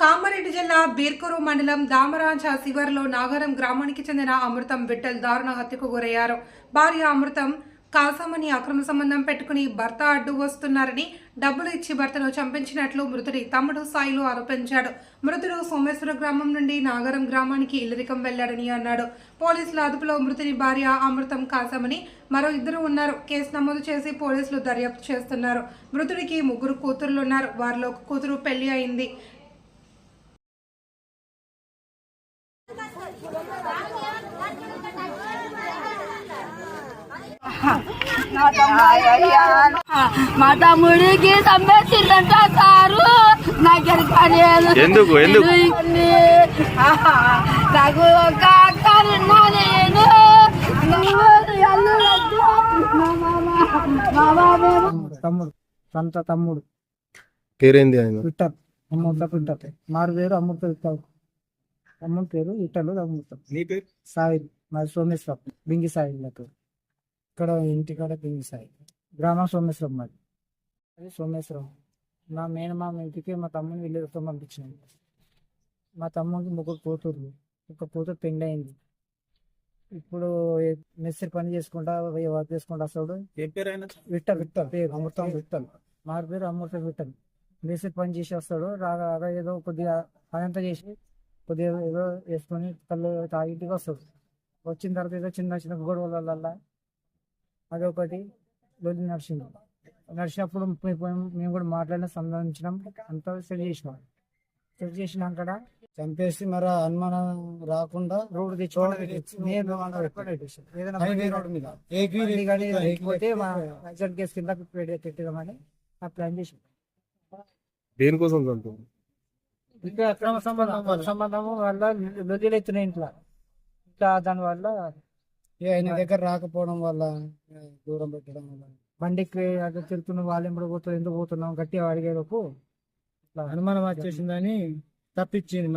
కామారెడ్డి జిల్లా బీర్కూరు మండలం దామరాజ శివర్లో నాగరం గ్రామానికి చెందిన అమృతం విఠల్ దారుణ హత్యకు గురయ్యారు. భార్య అమృతం కాసామని అక్రమ సంబంధం పెట్టుకుని భర్త అడ్డు వస్తున్నారని డబ్బులు ఇచ్చి భర్తను చంపించినట్లు మృతుడి తమ్ముడు సాయిలు ఆరోపించాడు. మృతుడు సోమేశ్వర గ్రామం నుండి నాగరం గ్రామానికి ఇల్లరికం వెళ్ళాడని అన్నాడు. పోలీసుల అదుపులో మృతుని భార్య అమృతం కాసామని మరో ఇద్దరు ఉన్నారు. కేసు నమోదు చేసి పోలీసులు దర్యాప్తు చేస్తున్నారు. మృతుడికి ముగ్గురు కూతుర్లున్నారు వారిలో ఒక కూతురు పెళ్ళి అయింది. మా తమ్ముడికి సంబంధించిందంట సారు నాకెరక లేదు ఎందుకు? ఎందుకు? నాకు ఒక అక్క నేను తమ్ముడు సొంత తమ్ముడు. పేరేంది ఆయన? అమృత విట్టల్ మారు పేరు అమృత తమ్ముడు పేరు విట్టలు అమృత నీ పేరు? సాయి మాది సోమేశ్వరం బింగి సాయి నా పేరు ఇక్కడ ఇంటికాడ బింగి సాయి. గ్రామం సోమేశ్వరం మాది. అది సోమేశ్వరం. మా మేనమామ ఇంటికి మా తమ్ముని వీళ్ళతో పంపించినాం మా తమ్ముడికి ముగ్గురు కూతుర్లు. ఒక కూతురు పెండి అయింది ఇప్పుడు మెస్సరి పని చేసుకుంటా వర్క్ చేసుకుంటా అసలు. ఏం పేరు ఆయన? విట్టల్ విట్టల్ పేరు అమృతం విట్టల్ మారు పేరు అమృతం విట్టల్ మేస్త్రి పని చేసి వస్తాడు రాగా రాగా ఏదో కొద్దిగా పనంతా చేసి కొద్దిగా ఏదో వేసుకొని కళ్ళు తాగి ఇంటికి వస్తాడు వచ్చిన తర్వాత ఏదో చిన్న చిన్న గొడవల అదొకటి లొల్లి నడిచింది. నడిచినప్పుడు మేము కూడా మాట్లాడిన సంబంధించినాం అంతా సెట్ చేసినాం. సెట్ చేసినాక చంపేసి మరి అనుమానం రాకుండా రోడ్డు తెచ్చుకోవడం కింద పెట్టి- పెట్టిదామని ఆ ప్లాన్ చేసి దేనికోసం ఇంకా అక్రమ సంబంధం సంబంధము వల్ల లొల్లిలు ఎత్తున్నాయి ఇంట్లో. ఇట్లా దాని వల్ల ఆయన దగ్గర రాకపోవడం వల్ల దూరం పెట్టడం వల్ల. బండికి అక్కడ తిరుగుతున్న వాళ్ళు ఎప్పుడు పోతున్నారు ఎందుకు పోతున్నాం గట్టిగా అడిగేలోపు. అనుమానం వచ్చేసిందని తప్పించింది